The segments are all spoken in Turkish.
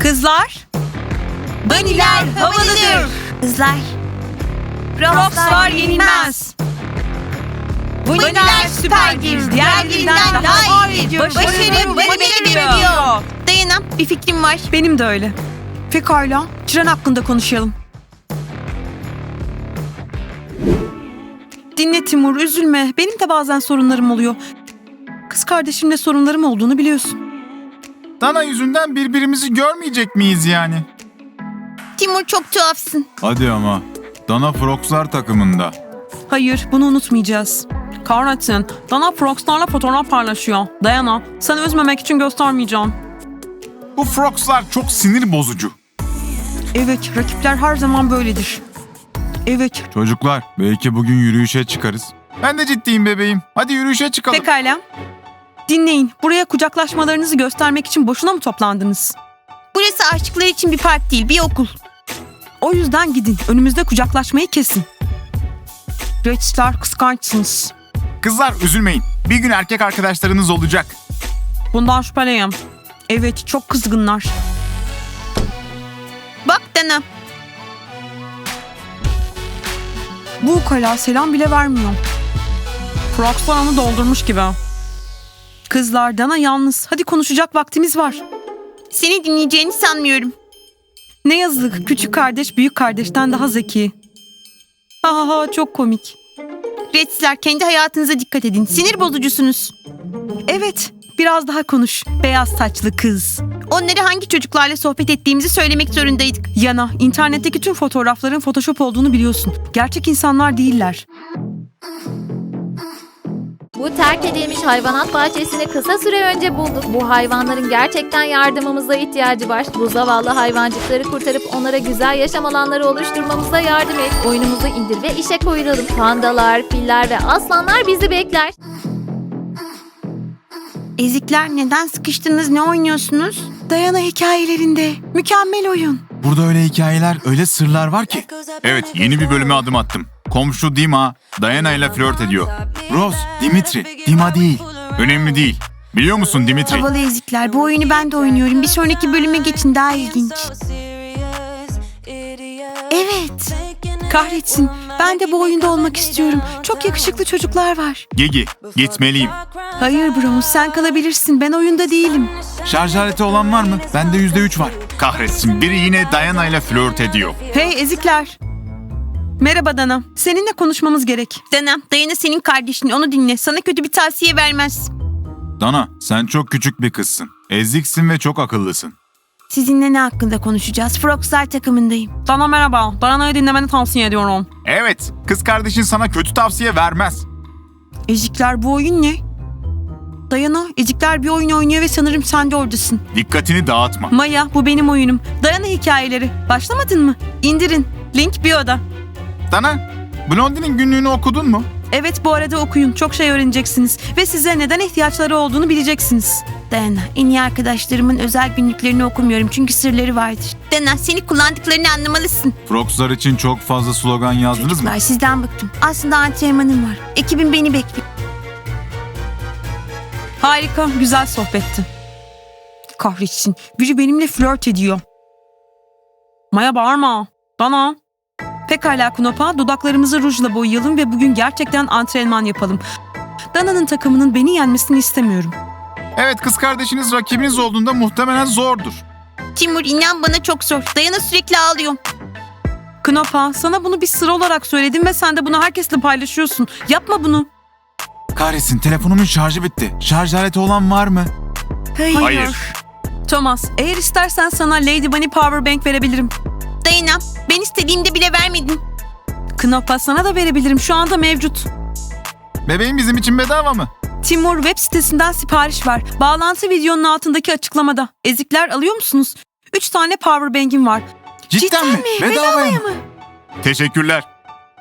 Kızlar. Baniler havalıdır. Kızlar. Rockstar yenilmez. Baniler süperdir. Diğerlerinden daha iyi. Başarı Başarı beni beni bekliyor. bekliyor. Dayana bir fikrim var. Benim de öyle. Pekala. Tren hakkında konuşalım. Dinle Timur, üzülme. Benim de bazen sorunlarım oluyor. Kız kardeşimle sorunlarım olduğunu biliyorsun. Dana yüzünden birbirimizi görmeyecek miyiz yani? Timur çok tuhafsın. Hadi ama. Dana Frogslar takımında. Hayır, bunu unutmayacağız. Kahretsin, Dana Frogs'larla fotoğraf paylaşıyor. Dayana, seni üzmemek için göstermeyeceğim. Bu Frogslar çok sinir bozucu. Evet, rakipler her zaman böyledir. Evet, Çocuklar belki bugün yürüyüşe çıkarız. Ben de ciddiyim bebeğim. Hadi yürüyüşe çıkalım. pekala. Dinleyin, buraya kucaklaşmalarınızı göstermek için boşuna mı toplandınız? Burası aşıklar için bir park değil, bir okul. O yüzden gidin, önümüzde kucaklaşmayı kesin. Star kıskançsınız. Kızlar üzülmeyin. Bir gün erkek arkadaşlarınız olacak. Bundan şüpheliyim. Evet, çok kızgınlar. Bak Dana, Bu ukala selam bile vermiyor. Onu doldurmuş gibi. Kızlar, Dana yalnız. Hadi konuşacak vaktimiz var. seni dinleyeceğini sanmıyorum. Ne yazık küçük kardeş büyük kardeşten daha zeki. Ha ha ha çok komik. Redsler kendi hayatınıza dikkat edin. Sinir bozucusunuz. Evet biraz daha konuş beyaz saçlı kız. Onlara hangi çocuklarla sohbet ettiğimizi söylemek zorundaydık. Yana internetteki tüm fotoğrafların photoshop olduğunu biliyorsun. Gerçek insanlar değiller. Bu terk edilmiş hayvanat bahçesini kısa süre önce bulduk. Bu hayvanların gerçekten yardımımıza ihtiyacı var. Bu zavallı hayvancıkları kurtarıp onlara güzel yaşam alanları oluşturmamıza yardım et. Oyunumuzu indir ve işe koyulalım. Pandalar, filler ve aslanlar bizi bekler. Ezikler neden sıkıştınız, ne oynuyorsunuz? Dayana hikayelerinde mükemmel oyun. Burada öyle hikayeler, öyle sırlar var ki. Evet, yeni bir bölüme adım attım. Komşu Dima, Diana ile flört ediyor. Rose, Dimitri, Dima değil. Önemli değil. Biliyor musun Dimitri? Havalı ezikler. Bu oyunu ben de oynuyorum. Bir sonraki bölüme geçin daha ilginç. Evet. Kahretsin ben de bu oyunda olmak istiyorum. Çok yakışıklı çocuklar var. Gigi, gitmeliyim. Hayır Bronze sen kalabilirsin ben oyunda değilim. Şarj aleti olan var mı? Bende yüzde üç var. Kahretsin, biri yine Diana ile flört ediyor. Hey ezikler. Merhaba Dana. Seninle konuşmamız gerek. Dana, Dayana senin kardeşin. Onu dinle. Sana kötü bir tavsiye vermez. Dana, sen çok küçük bir kızsın. Eziksin ve çok akıllısın. Sizinle ne hakkında konuşacağız? Frogslar takımındayım. Dana merhaba. Dana'yı dinlemeni tavsiye ediyorum. Evet, kız kardeşin sana kötü tavsiye vermez. Ezikler bu oyun ne? Dayana, Ezikler bir oyun oynuyor ve sanırım sen de oradasın. Dikkatini dağıtma. Maya, bu benim oyunum. Dayana hikayeleri. Başlamadın mı? İndirin. Link bio'da. Dana, Blondie'nin günlüğünü okudun mu? Evet bu arada okuyun. Çok şey öğreneceksiniz. Ve size neden ihtiyaçları olduğunu bileceksiniz. Dana, en iyi arkadaşlarımın özel günlüklerini okumuyorum çünkü sırları vardır. Dana, seni kullandıklarını anlamalısın. Frogslar için çok fazla slogan yazdınız mı? Çocuklar sizden bıktım. Aslında antrenmanım var. Ekibim beni bekliyor. Harika, güzel sohbetti. Kahretsin. Biri benimle flört ediyor. Maya bağırma. Bana. Pekala Knopa, dudaklarımızı rujla boyayalım ve bugün gerçekten antrenman yapalım. Dana'nın takımının beni yenmesini istemiyorum. Evet kız kardeşiniz rakibiniz olduğunda muhtemelen zordur. Timur inan bana çok zor. Dayana sürekli ağlıyor. Knopa, sana bunu bir sır olarak söyledim ve sen de bunu herkesle paylaşıyorsun. Yapma bunu. Kahretsin telefonumun şarjı bitti. Şarj aleti olan var mı? Hayır. Thomas, eğer istersen sana Lady Bunny Powerbank verebilirim. Dayana, ben istediğimde bile vermedin. Knopa sana da verebilirim. Şu anda mevcut. Bebeğim bizim için bedava mı? Timur web sitesinden sipariş ver. Bağlantı videonun altındaki açıklamada. Ezikler alıyor musunuz? 3 tane powerbank'im var. Cidden, mi? Bedavaya mı? Teşekkürler.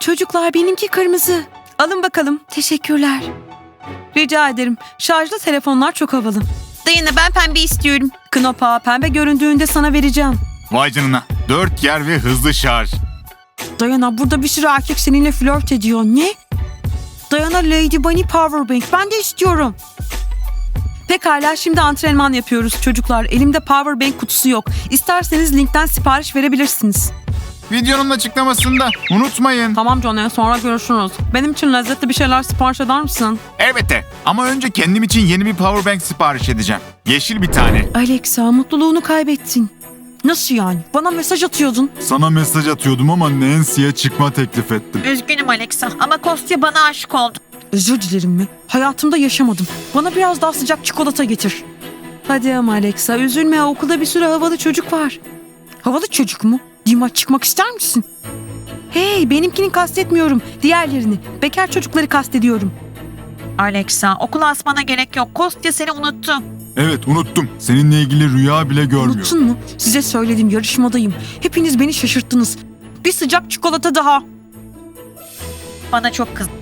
Çocuklar benimki kırmızı. Alın bakalım. Teşekkürler. Rica ederim. Şarjlı telefonlar çok havalı. Dayana ben pembe istiyorum. Knopa pembe göründüğünde sana vereceğim. Vay canına. Dört yer ve hızlı şarj. Dayana burada bir sürü erkek seninle flört ediyor. Ne? Dayana Lady Bunny Powerbank. Ben de istiyorum. Pekala şimdi antrenman yapıyoruz çocuklar. Elimde power bank kutusu yok. İsterseniz linkten sipariş verebilirsiniz. Videonun açıklamasında unutmayın. Tamam Johnny sonra görüşürüz. Benim için lezzetli bir şeyler sipariş eder misin? Elbette. Ama önce kendim için yeni bir power bank sipariş edeceğim. Yeşil bir tane. Alexa mutluluğunu kaybettin. Nasıl yani? Bana mesaj atıyordun. Sana mesaj atıyordum ama Nancy'ye çıkma teklif ettim. Üzgünüm Alexa ama Kostya bana aşık oldu. Özür dilerim mi? Hayatımda yaşamadım. Bana biraz daha sıcak çikolata getir. Hadi ama Alexa üzülme okulda bir sürü havalı çocuk var. Havalı çocuk mu? Dima çıkmak ister misin? Hey benimkini kastetmiyorum. Diğerlerini. Bekar çocukları kastediyorum. Alexa okula asmana gerek yok. Kostya seni unuttu. Evet unuttum. Seninle ilgili rüya bile görmüyorum. Unuttun mu? Size söyledim yarışmadayım. Hepiniz beni şaşırttınız. Bir sıcak çikolata daha. Bana çok kızdı.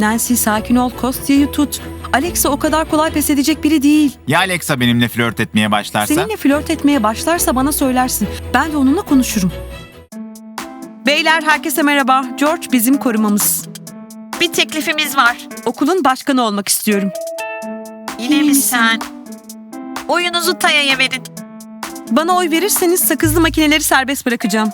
Nancy sakin ol Kostya'yı tut. Alexa o kadar kolay pes edecek biri değil. Ya Alexa benimle flört etmeye başlarsa? Seninle flört etmeye başlarsa bana söylersin. Ben de onunla konuşurum. Beyler herkese merhaba. George bizim korumamız. Bir teklifimiz var. Okulun başkanı olmak istiyorum. Yine mi sen? Oyunuzu Taya'ya verin. Bana oy verirseniz sakızlı makineleri serbest bırakacağım.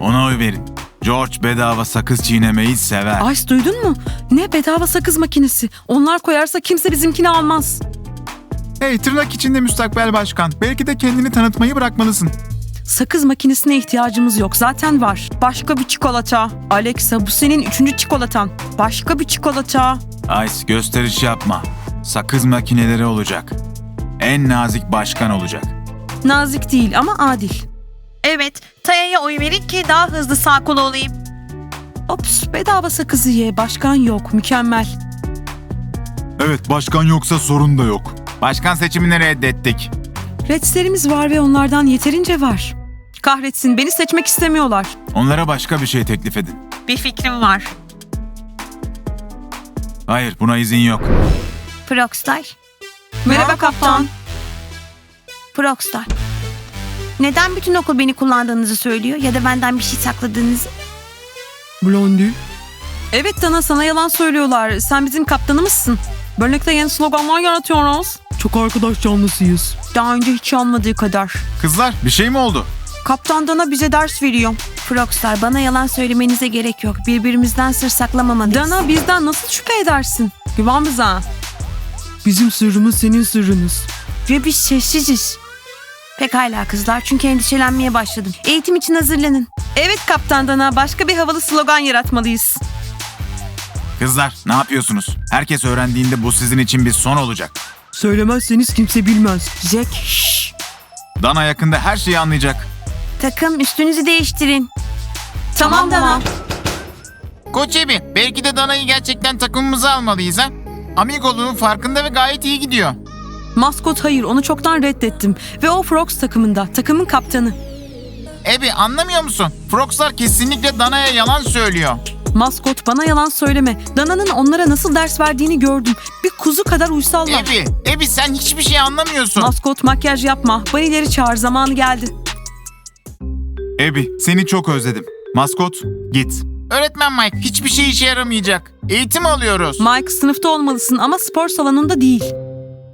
Ona oy verin. George bedava sakız çiğnemeyi sever. Ice duydun mu? Ne bedava sakız makinesi. Onlar koyarsa kimse bizimkini almaz. Hey tırnak içinde müstakbel başkan. Belki de kendini tanıtmayı bırakmalısın. Sakız makinesine ihtiyacımız yok. Zaten var. Başka bir çikolata. Alexa bu senin üçüncü çikolatan. Başka bir çikolata. Ice gösteriş yapma. Sakız makineleri olacak. En nazik başkan olacak. Nazik değil ama adil. Evet, Taya'ya oy verin ki daha hızlı sağ kolu olayım. Ops bedava sakızı ye. Başkan yok. Mükemmel. Evet başkan yoksa sorun da yok. Başkan seçimini reddettik. Redslerimiz var ve onlardan yeterince var. Kahretsin beni seçmek istemiyorlar. Onlara başka bir şey teklif edin. Bir fikrim var. Hayır buna izin yok. Proxstar. Merhaba kaptan. Proxstar. Neden bütün okul beni kullandığınızı söylüyor ya da benden bir şey sakladığınızı? Blondie. Evet Dana sana yalan söylüyorlar. Sen bizim kaptanımızsın. Birlikte yeni sloganlar yaratıyoruz. Çok arkadaş canlısıyız. Daha önce hiç olmadığı kadar. Kızlar bir şey mi oldu? Kaptan Dana bize ders veriyor. Proxstar bana yalan söylemenize gerek yok. Birbirimizden sır saklamamalıyız. Dana bizden nasıl şüphe edersin? Güven bize. Bizim sırrımız senin sırrınız. Ve biz sessiziz. Pekala kızlar çünkü endişelenmeye başladım. Eğitim için hazırlanın. Evet kaptan Dana başka bir havalı slogan yaratmalıyız. Kızlar ne yapıyorsunuz? Herkes öğrendiğinde bu sizin için bir son olacak. Söylemezseniz kimse bilmez. Jack şşş. Dana yakında her şeyi anlayacak. Takım üstünüzü değiştirin. Tamam Dana. Koç Ebi, belki de Dana'yı gerçekten takımımıza almalıyız ha? Amigoluğun farkında ve gayet iyi gidiyor. Maskot hayır onu çoktan reddettim. Ve o Frogs takımında. Takımın kaptanı. Ebi anlamıyor musun? Frogslar kesinlikle Dana'ya yalan söylüyor. Maskot bana yalan söyleme. Dana'nın onlara nasıl ders verdiğini gördüm. Bir kuzu kadar uysallar. Ebi, Ebi sen hiçbir şey anlamıyorsun. Maskot makyaj yapma. Banileri çağır zamanı geldi. Ebi, seni çok özledim. Maskot, git. Öğretmen Mike, hiçbir şey işe yaramayacak. Eğitim alıyoruz. Mike sınıfta olmalısın ama spor salonunda değil.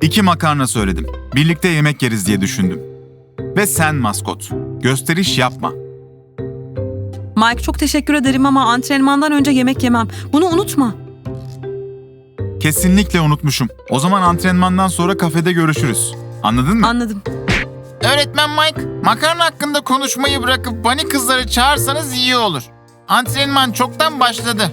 İki makarna söyledim. Birlikte yemek yeriz diye düşündüm. Ve sen maskot, gösteriş yapma. Mike çok teşekkür ederim ama antrenmandan önce yemek yemem. Bunu unutma. Kesinlikle unutmuşum. O zaman antrenmandan sonra kafede görüşürüz. Anladın mı? Anladım. Öğretmen Mike, makarna hakkında konuşmayı bırakıp bani kızları çağırsanız iyi olur. Antrenman çoktan başladı.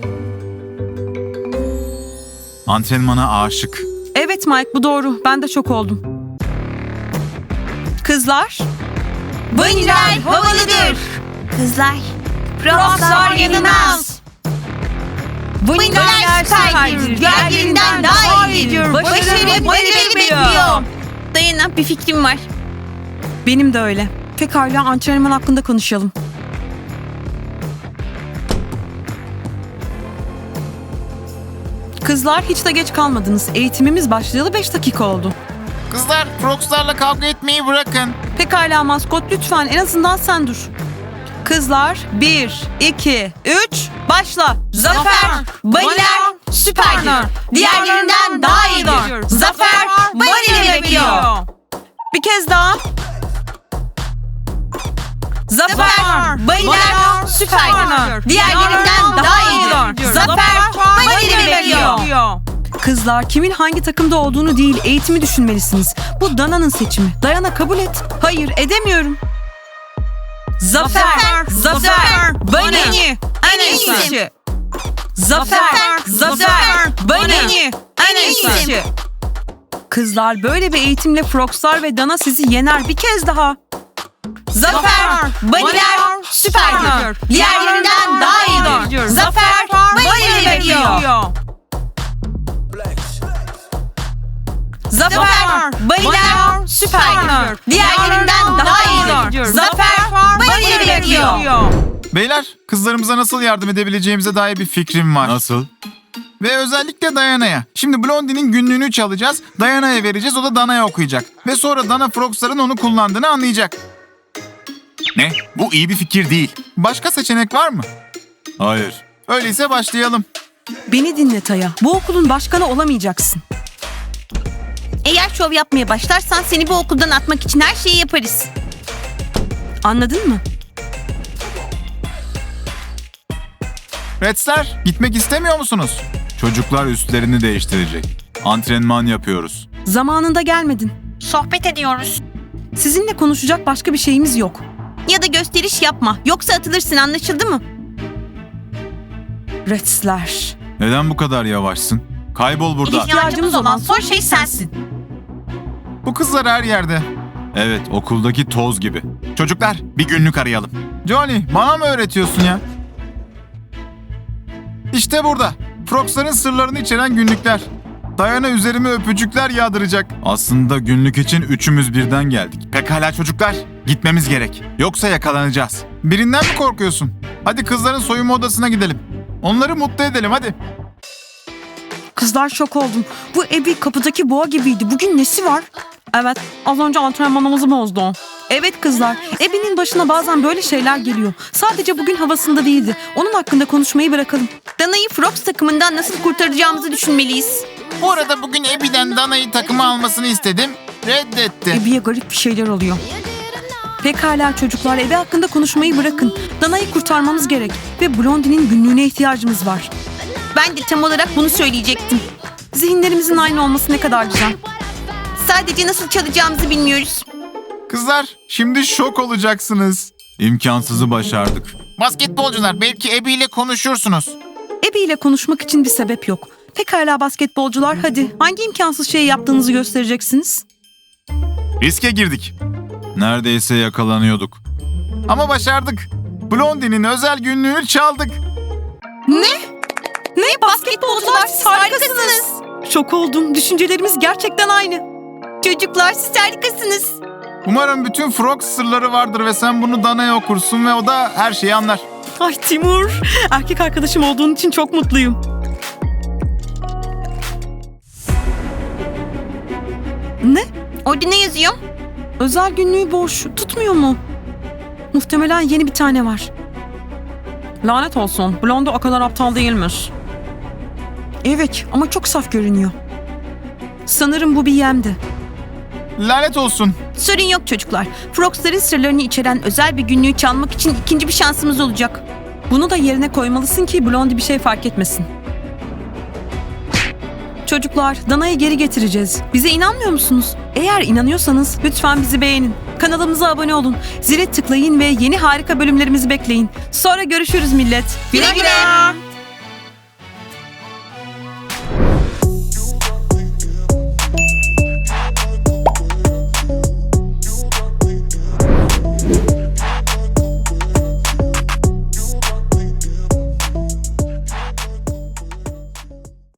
Antrenmana aşık. Evet Mike bu doğru. Ben de çok oldum. Kızlar. Baniler havalıdır. Kızlar. Proxstar yenilmez. Baniler süperdir. Diğerlerinden daha iyidir. Başarı banileri bekliyor. Dayana bir fikrim var. Benim de öyle. Pekala antrenman hakkında konuşalım. Kızlar hiç de geç kalmadınız. Eğitimimiz başlayalı 5 dakika oldu. Kızlar, Frogslarla kavga etmeyi bırakın. Pekala maskot lütfen en azından sen dur. Kızlar 1, 2, 3 başla. Zafer, Baniler süperdir. Diğerlerinden daha iyidir. Zafer Bunny'leri bekliyor. Bir kez daha. Zafer Bunny'ler süperdir. Diğerlerinden daha iyidir. Zafer Bunny'leri bekliyor. Kızlar kimin hangi takımda olduğunu değil eğitimi düşünmelisiniz. Bu Dana'nın seçimi. Dayana kabul et. Hayır edemiyorum. Zafer, Zafer, Bunny, en iyisi. Zafer, Zafer, Bunny, en iyisi. Kızlar böyle bir eğitimle Frogslar ve Dana sizi yener bir kez daha. Zafer Bunny'ler süperdir. Diğerlerinden daha iyidir. Zafer Bunny'leri bekliyor. Zafer Bunny'ler süperdir. Diğerlerinden daha iyidir. Zafer Bunny'leri bekliyor. Beyler, kızlarımıza nasıl yardım edebileceğimize dair bir fikrim var. Nasıl? Ve özellikle Dayana'ya. Şimdi Blondie'nin günlüğünü çalacağız, Dayana'ya vereceğiz, o da Dana'ya okuyacak. Ve sonra Dana Frogs'ların onu kullandığını anlayacak. Ne? Bu iyi bir fikir değil. Başka seçenek var mı? Hayır. Öyleyse başlayalım. Beni dinle Taya. Bu okulun başkanı olamayacaksın. Eğer şov yapmaya başlarsan seni bu okuldan atmak için her şeyi yaparız. Anladın mı? Redsler, gitmek istemiyor musunuz? Çocuklar üstlerini değiştirecek. Antrenman yapıyoruz. Zamanında gelmedin. Sohbet ediyoruz. Sizinle konuşacak başka bir şeyimiz yok. Ya da gösteriş yapma. Yoksa atılırsın anlaşıldı mı? Redsler. Neden bu kadar yavaşsın? Kaybol burada. İhtiyacımız olan son şey sensin. Bu kızlar her yerde. Evet, okuldaki toz gibi. Çocuklar, bir günlük arayalım. Johnny, bana mı öğretiyorsun ya? İşte burada. Frogs'ların sırlarını içeren günlükler. Dayana üzerime öpücükler yağdıracak. Aslında günlük için üçümüz birden geldik. Pekala çocuklar, gitmemiz gerek. Yoksa yakalanacağız. Birinden mi korkuyorsun? Hadi kızların soyunma odasına gidelim. Onları mutlu edelim hadi. Kızlar şok oldum. Bu Ebi kapıdaki boğa gibiydi. Bugün nesi var? Evet, az önce antrenmanımızı bozdu. Evet kızlar, Ebi'nin başına bazen böyle şeyler geliyor. Sadece bugün havasında değildi. Onun hakkında konuşmayı bırakalım. Dana'yı Frogs takımından nasıl kurtaracağımızı düşünmeliyiz. Bu arada bugün Ebi'den Dana'yı takıma almasını istedim. Reddetti. Ebi'ye garip bir şeyler oluyor. Pekala çocuklar, Ebi hakkında konuşmayı bırakın. Dana'yı kurtarmamız gerek ve Blondie'nin günlüğüne ihtiyacımız var. Ben de tam olarak bunu söyleyecektim. Zihinlerimizin aynı olması ne kadar güzel. Sadece nasıl çalacağımızı bilmiyoruz. Kızlar şimdi şok olacaksınız. İmkansızı başardık. Basketbolcular belki Ebi ile konuşursunuz. Ebi ile konuşmak için bir sebep yok. Pekala basketbolcular hadi hangi imkansız şeyi yaptığınızı göstereceksiniz? Riske girdik. Neredeyse yakalanıyorduk. Ama başardık. Blondie'nin özel günlüğünü çaldık. Ne basketbolcular siz harikasınız. Şok oldum. Düşüncelerimiz gerçekten aynı. Çocuklar siz harikasınız. Umarım bütün Frog sırları vardır ve sen bunu Dana'ya okursun ve o da her şeyi anlar. Ay Timur, erkek arkadaşım olduğun için çok mutluyum. Ne? Orada ne yazıyor? Özel günlüğü boş. Tutmuyor mu? Muhtemelen yeni bir tane var. Lanet olsun. Blondo o kadar aptal değilmiş. Evet ama çok saf görünüyor. Sanırım bu bir yemdi. Lanet olsun. Sorun yok çocuklar. Frogs'ların sırlarını içeren özel bir günlüğü çalmak için ikinci bir şansımız olacak. Bunu da yerine koymalısın ki Blondie bir şey fark etmesin. Çocuklar, Dana'yı geri getireceğiz. Bize inanmıyor musunuz? Eğer inanıyorsanız lütfen bizi beğenin. Kanalımıza abone olun. Zile tıklayın ve yeni harika bölümlerimizi bekleyin. Sonra görüşürüz millet. Güle güle.